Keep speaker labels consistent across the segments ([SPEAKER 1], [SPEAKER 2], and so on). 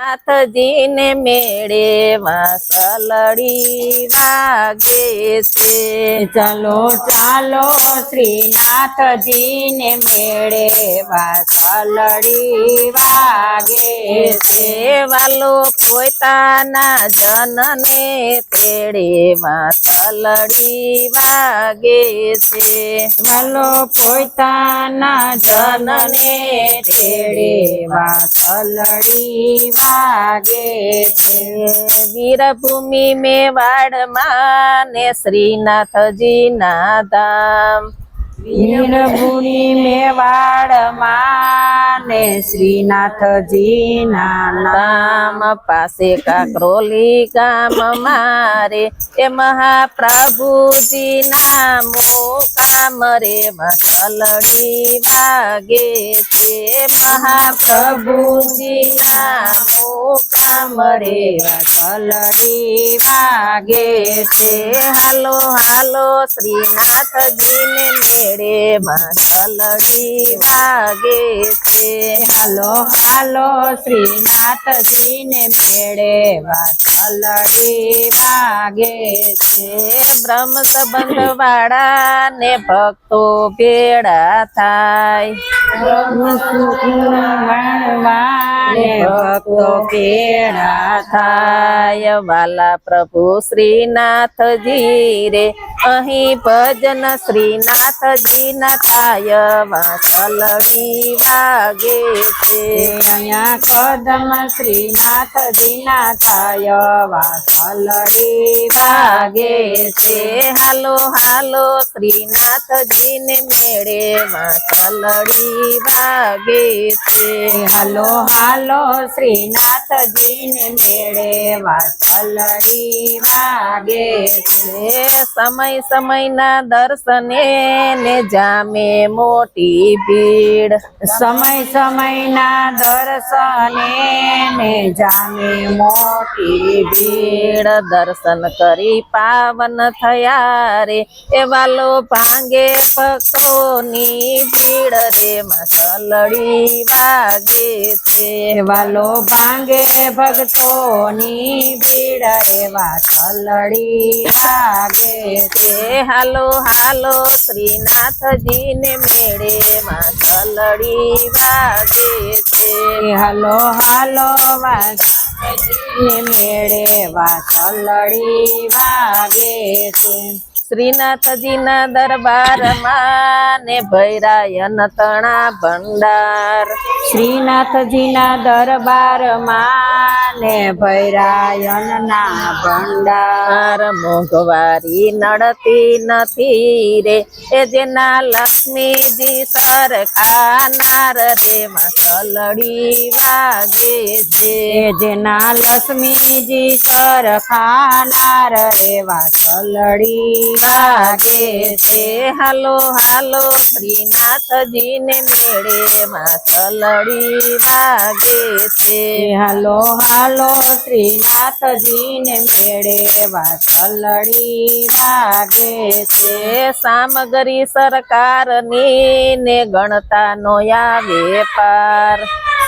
[SPEAKER 1] નાથજીને મેળે વાસલડી વાગે છે.
[SPEAKER 2] ચાલો ચાલો શ્રીનાથજીને મેળે વાસલડી વાગે છે.
[SPEAKER 1] વાલો પોતાના જનને તેડે વાસલડી વાગે છે.
[SPEAKER 2] વાલો પોતાના જનને તેડે વાસલડી વાગે છે.
[SPEAKER 1] વીરભૂમિ મેવાડમાં ને શ્રીનાથજીના ધામ.
[SPEAKER 2] વીરભૂમિ મેવાડમાં ને શ્રીનાથજીના નામ.
[SPEAKER 1] પાસે કાકરોલી ગામ મારે, એ મહાપ્રભુજીના મોકામ રે. મસલડી વાગે છે મહાપ્રભુજીના મોકામ રે.
[SPEAKER 2] મસલડી વાગે છે.
[SPEAKER 1] હાલો હાલો, શ્રીનાથજીને મેળે મસલડી વાગે છે.
[SPEAKER 2] હાલો હાલો શ્રીનાથજીને મેળે વાસલડી માગે છે.
[SPEAKER 1] બ્રહ્મ સંબંધ વાળા ને ભક્તો ભેળા થાય.
[SPEAKER 2] ભક્તો કેળા
[SPEAKER 1] થાય. વાલા પ્રભુ શ્રીનાથજી રે અહીં ભજન શ્રીનાથજી ના થાય વાસલડી વાગે છે.
[SPEAKER 2] અહીંયા કદમ શ્રીનાથજીના થાય. વાસલડી વાગે
[SPEAKER 1] છે. હાલો હાલો, શ્રીનાથજીને મેળે વાસલડી વાગે છે.
[SPEAKER 2] હાલો હાલો, શ્રીનાથજીને મેળે વાસલડી વાગે છે.
[SPEAKER 1] સમય સમયના દર્શને ને જામે મોટી ભીડ.
[SPEAKER 2] સમય સમયના દર્શને ને જામે મોટી ભીડ
[SPEAKER 1] ભીડ દર્શન કરી પાવન થયા રે. એ વાલો ભાંગે ભક્તોની ભીડ રે મસલડી વાગે છે.
[SPEAKER 2] વાલો ભાંગે ભક્તોની ભીડ રે વાસલડી વાગે છે.
[SPEAKER 1] હાલો હાલો શ્રીનાથજીને મેળે મસલડી વાગે છે.
[SPEAKER 2] હાલો હાલો વાસને મેળે વાસલડી વાગે છે.
[SPEAKER 1] શ્રીનાથજીના દરબારમાં ને ભૈરાયન તણા ભંડાર.
[SPEAKER 2] શ્રીનાથજીના દરબારમાં ને ભૈરાયણના ભંડાર.
[SPEAKER 1] મોંઘવારી નડતી નથી રે, એ જેના લક્ષ્મીજી સરખાનાર રે મસલડી વાગે છે.
[SPEAKER 2] જેના લક્ષ્મીજી સરખાનાર રેવા સલડી
[SPEAKER 1] વાગે છે. હાલો હાલો શ્રીનાથજીને મેળે મસલડી વાગે છે.
[SPEAKER 2] હાલો હાલો શ્રીનાથજીને મેળે વાસલડી વાગે છે.
[SPEAKER 1] છે સામગ્રી સરકારની ને ગણતાનો આવે પાર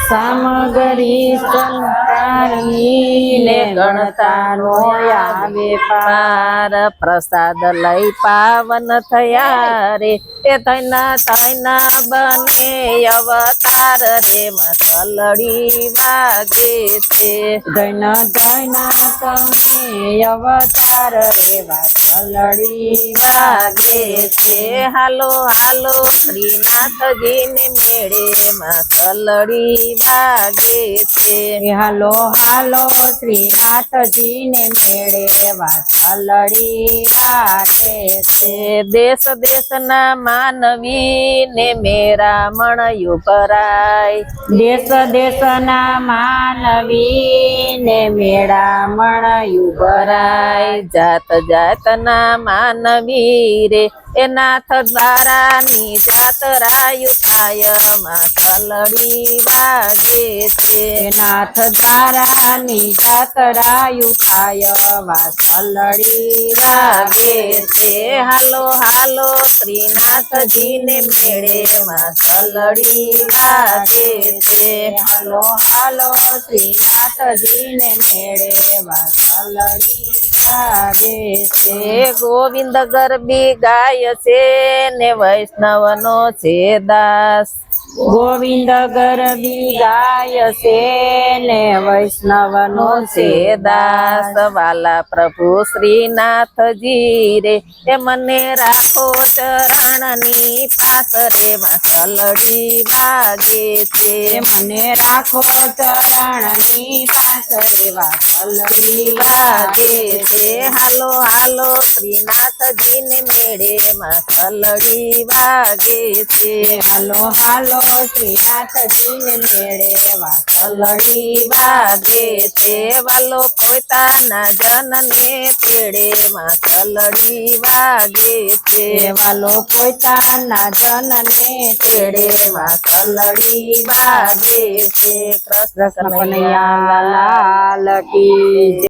[SPEAKER 2] સામગ્રી સંતારની ને ગણતાનો આવે પાર
[SPEAKER 1] પાર પ્રસાદ લઈ પાવન થયા રે. એ તૈના તૈના બને અવતાર રે મસલડી વાગે છે.
[SPEAKER 2] તૈના ધન તમે અવતાર રે મસલડી
[SPEAKER 1] વાગે છે. હાલો હાલો શ્રીનાથજીને મેળે મસલડી વાગે છે.
[SPEAKER 2] હાલો હાલો શ્રીનાથજીને મેળે વાસલડી વાગે છે.
[SPEAKER 1] છે દેશ દેશના માનવી ને મેરા મણયું ભરાય.
[SPEAKER 2] દેશ દેશના માનવી ને મેળામણ
[SPEAKER 1] ભરાય. જાત જાતના માનવી રે એ નાથ દ્વારા ની જાતરાયુ થાય માથલડી વાગે છે.
[SPEAKER 2] નાથ દ્વારા ની જાતરાયુ થાય વાસલડી
[SPEAKER 1] લાગે છે. હાલો હાલો, શ્રીનાથજીને મેળે વાસલડી લાગે છે.
[SPEAKER 2] હાલો હાલો, શ્રીનાથજીને મેળે વાસલડી છે
[SPEAKER 1] છે. ગોવિંદ ગરબી ગાય છે ને વૈષ્ણવનો છે દાસ.
[SPEAKER 2] ગોવિંદ ગરબી ગાય છે ને વૈષ્ણવનો
[SPEAKER 1] છે દાસ વાલા પ્રભુ શ્રીનાથજી રે એ મને રાખો ચરણની પાસ રે માં સલડી વાગે છે.
[SPEAKER 2] મને રાખો ચરણની પાછળ વાસલડી
[SPEAKER 1] વાગે છે. હાલો હાલો શ્રીનાથજીને મેળે માં સલડી વાગે છે.
[SPEAKER 2] હાલો હાલો શ્રીનાથજીને મેળે વાસલડી
[SPEAKER 1] લડી વાગે છે વાલો પોતાના જનને તેડે માં સલડી વાગે
[SPEAKER 2] વાલો પોતાના જનને
[SPEAKER 1] તેડે માં સલડી વાગે છે કૃષ્ણ
[SPEAKER 2] કનૈયા લાલ કી.